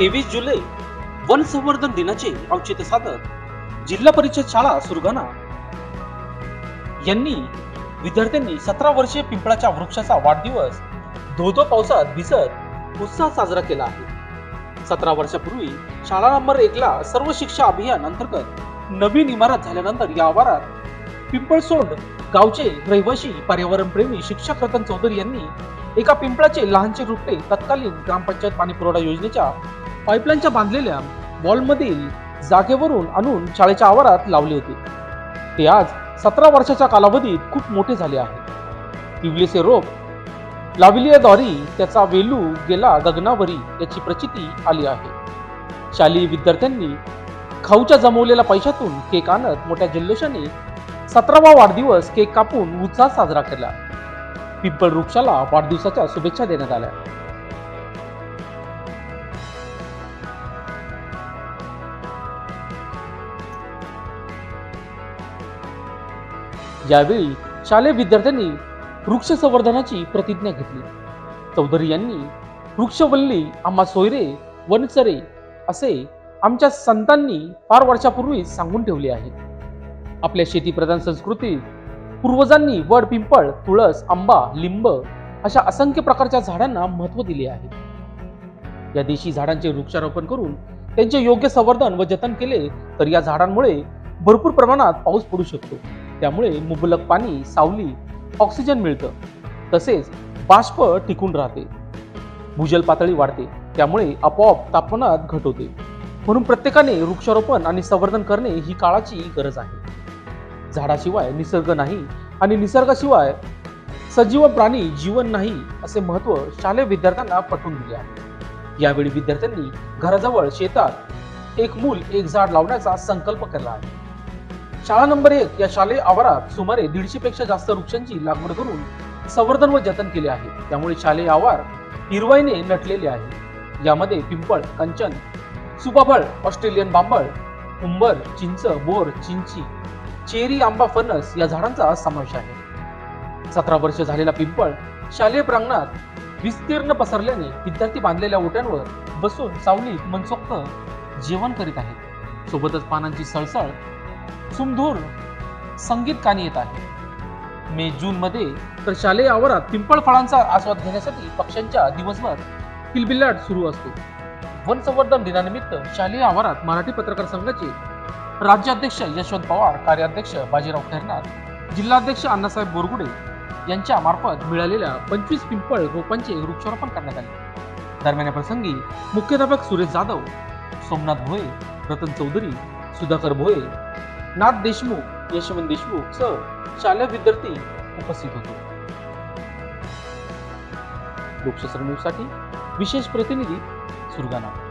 तेवीस जुलै वन संवर्धन दिनाचे औचित्य साधत जिल्हा परिषद शाळा सुरगाणा यांनी विद्यार्थ्यांनी सतरा वर्षीय पिंपळाच्या वृक्षाचा वाढदिवस धोधो पावसात भिजत उत्साह साजरा केला आहे. सतरा वर्षापूर्वी शाळा नंबर एकला सर्व शिक्षा अभियान अंतर्गत नवीन इमारत झाल्यानंतर या आवारात पिंपळसोंड गावचे रहिवासी पर्यावरणप्रेमी शिक्षक रतन चौधरी यांनी एका पिंपळाचे लहानचे रुपटे तत्कालीन ग्रामपंचायत पाणी पुरवठा योजनेच्या पाईपलाईनच्या बांधलेल्या वॉलमधील जागेवरून आणून शाळेच्या आवारात लावले होते. ते आज सतरा वर्षाच्या कालावधीत खूप मोठे झाले आहे. पिवलेचे रोप लाविलियाद्वारी त्याचा वेलू गेला गगनावरी याची प्रचिती आली आहे. शालेय विद्यार्थ्यांनी खाऊच्या जमवलेल्या पैशातून केक आणत मोठ्या जल्लोषाने सतरावा वाढदिवस केक कापून उत्साह साजरा केला. पिंपळ वृक्षाला वाढदिवसाच्या शुभेच्छा देण्यात आल्या. यावेळी शालेय विद्यार्थ्यांनी वृक्ष संवर्धनाची प्रतिज्ञा घेतली. चौधरी यांनी वृक्षवल्ली आम्हा सोयरे वनचरे असे आमच्या संतांनी फार वर्षापूर्वी सांगून ठेवले आहे आपल्या शेतीप्रधान संस्कृतीत पूर्वजांनी वड पिंपळ तुळस आंबा लिंब अशा असंख्य प्रकारच्या झाडांना महत्त्व दिले आहे. या देशी झाडांचे वृक्षारोपण करून त्यांचे योग्य संवर्धन व जतन केले तर या झाडांमुळे भरपूर प्रमाणात पाऊस पडू शकतो. त्यामुळे मुबलक पाणी सावली ऑक्सिजन मिळतं. तसेच बाष्प टिकून राहते. भूजल पातळी वाढते. त्यामुळे आपोआप तापमानात घट होते. म्हणून प्रत्येकाने वृक्षारोपण आणि संवर्धन करणे ही काळाची गरज आहे. झाडाशिवाय निसर्ग नाही आणि निसर्गाशिवाय सजीव प्राणी जीवन नाही असे महत्त्व शालेय विद्यार्थ्यांना पटवून दिले आहे. यावेळी विद्यार्थ्यांनी घराजवळ शेतात एक मूल एक झाड लावण्याचा संकल्प केला आहे. शाळा नंबर एक या शालेय आवारात सुमारे दीडशे पेक्षा जास्त वृक्षांची लागवड करून संवर्धन व जतन केले आहे. त्यामुळे शालेय आवार हिरवाईने नटलेले आहे. यामध्ये पिंपळ कंचन सुबाबळ ऑस्ट्रेलियन बांबळ उंबर चिंच बोर चिंची चेरी आंबा फणस या झाडांचा समावेश आहे. सतरा वर्ष झालेला पिंपळ शालेय प्रांगणात विस्तीर्ण पसरल्याने विद्यार्थी बांधलेल्या ओट्यांवर बसून सावलीत मनसोक्त जेवण करीत आहेत. सोबतच पानांची सळसळ सुमधूर संगीत कानी येत आहे. मे जून मध्ये तर शालेय आवारात पिंपळ फळांचा आस्वाद घेण्यासाठी पक्ष्यांच्या दिवसभर किलबिल्लाट सुरू असतो. वन संवर्धन दिनानिमित्त शालेय आवारात मराठी पत्रकार संघाचे राज्याध्यक्ष यशवंत पवार कार्याध्यक्ष बाजीराव खैरनाथ जिल्हाध्यक्ष अण्णासाहेब बोरगुडे यांच्या मार्फत मिळालेल्या पंचवीस पिंपळ रोपांचे वृक्षारोपण करण्यात आले. दरम्यान या प्रसंगी मुख्याध्यापक सुरेश जाधव सोमनाथ भोये रतन चौधरी सुधाकर भोये नाथ देशमुख यशवंत देशमुख सह शालेय विद्यार्थी उपस्थित होते. लोकशास्त्र न्यूजसाठी विशेष प्रतिनिधी सुरगाणा.